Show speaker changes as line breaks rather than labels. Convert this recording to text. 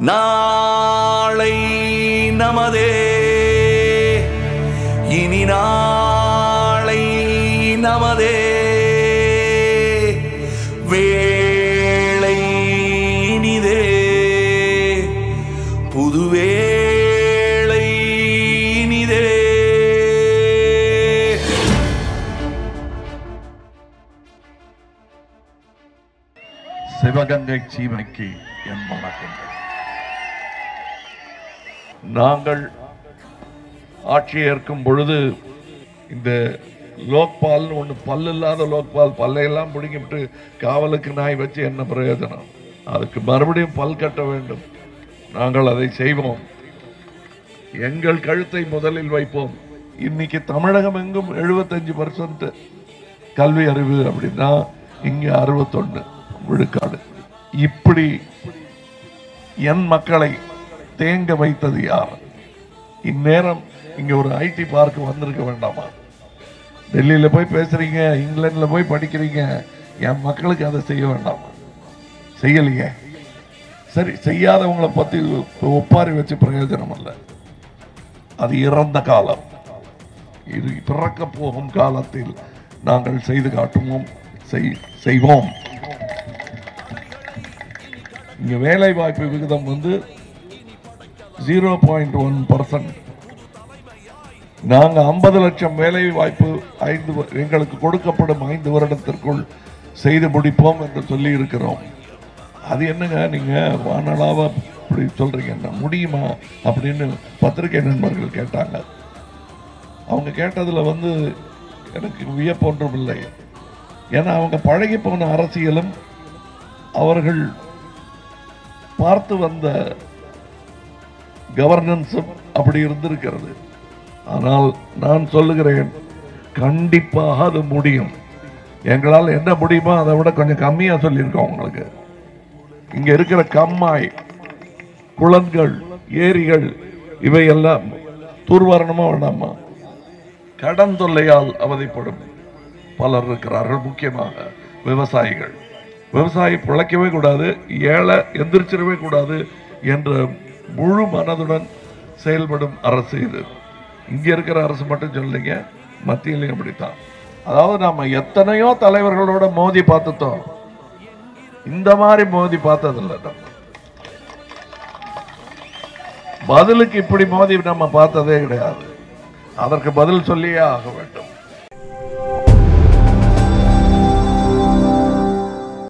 நாளை நமதே. இனி நாளை நமதே. வேளை இனிதே. புதுவேளை இனிதே.
சிவகங்கை சீமைக்கு என் வணக்கங்கள். நாங்கள் ஆட்சி ஏற்கும் பொழுது இந்த லோக்பால்னு ஒன்று பல்லு இல்லாத லோக்பால் பல்லையெல்லாம் பிடிக்கிட்டு காவலுக்கு நாய் வச்சு என்ன பிரயோஜனம்? அதுக்கு மறுபடியும் பல் கட்ட வேண்டும். நாங்கள் அதை செய்வோம். எங்கள் கழுத்தை முதலில் வைப்போம். இன்னைக்கு தமிழகம் எங்கும் எழுபத்தஞ்சு பர்சன்ட் கல்வி அறிவு அப்படின்னா இங்கே அறுபத்தொன்று விழுக்காடு. இப்படி என் மக்களை தேங்க வைத்தது யார்? இந்நேரம் இங்க ஒரு ஐடி பார்க் வந்திருக்க வேண்டாமா? டெல்லியில போய் பேசுறீங்க இங்கிலாந்துல போய் படிக்கிறீங்க என் மக்களுக்கு அதை செய்ய வேண்டாமா? செய்யலையே. சரி செய்யாதவங்களை பத்தி ஒப்பாரி வச்சு பிரயோஜனம் இல்லை. அது இறந்த காலம். இது பிறக்க போகும் காலத்தில் நாங்கள் செய்து காட்டுவோம் செய்- செய்வோம். இங்கே வேலை வாய்ப்பு விகிதம் வந்து ஜீரோ பாயிண்ட் ஒன் பர்சன்ட் நாங்கள் ஐம்பது லட்சம் வேலை வாய்ப்பு ஐந்து வ- எங்களுக்கு கொடுக்கப்படும் ஐந்து வருடத்திற்குள் செய்து முடிப்போம் என்று சொல்லி இருக்கிறோம் அது என்னங்க? நீங்கள் வானலாவா இப்படி என்ன முடியுமா அப்படின்னு பத்திரிகை நண்பர்கள் கேட்டாங்க. அவங்க கேட்டதில் வந்து எனக்கு வியப்பொன்றும் இல்லை. ஏன்னா அவங்க பழகி போன அரசியலும் அவர்கள் பார்த்து வந்த கவர்னன்ஸும் அப்படி இருந்திருக்கிறது. ஆனால் நான் சொல்லுகிறேன் கண்டிப்பாக அது முடியும். எங்களால் என்ன முடியுமோ அதை விட கொஞ்சம் கம்மியாக சொல்லியிருக்கோம் உங்களுக்கு. இங்கே இருக்கிற கம்மாய் குளங்கள் ஏரிகள் இவையெல்லாம் தூர்வாரணமா வேண்டாமா? கடன் தொல்லையால் அவதிப்படும் பலர் இருக்கிறார்கள் முக்கியமாக விவசாயிகள். விவசாயி பிழைக்கவே கூடாது ஏழை எந்திரிச்சிடவே கூடாது என்ற முழு மனதுடன் செயல்படும் அரசு இது. இங்கே இருக்கிற அரசு மட்டும் சொல்லிங்க மத்தியிலையும் அப்படித்தான். அதாவது நம்ம எத்தனையோ தலைவர்களோட மோதி பார்த்துட்டோம். இந்த மாதிரி மோதி பார்த்ததில்லை நம்ம. பதிலுக்கு இப்படி மோதி நம்ம பார்த்ததே கிடையாது. அதற்கு பதில் சொல்லியே ஆக வேண்டும்.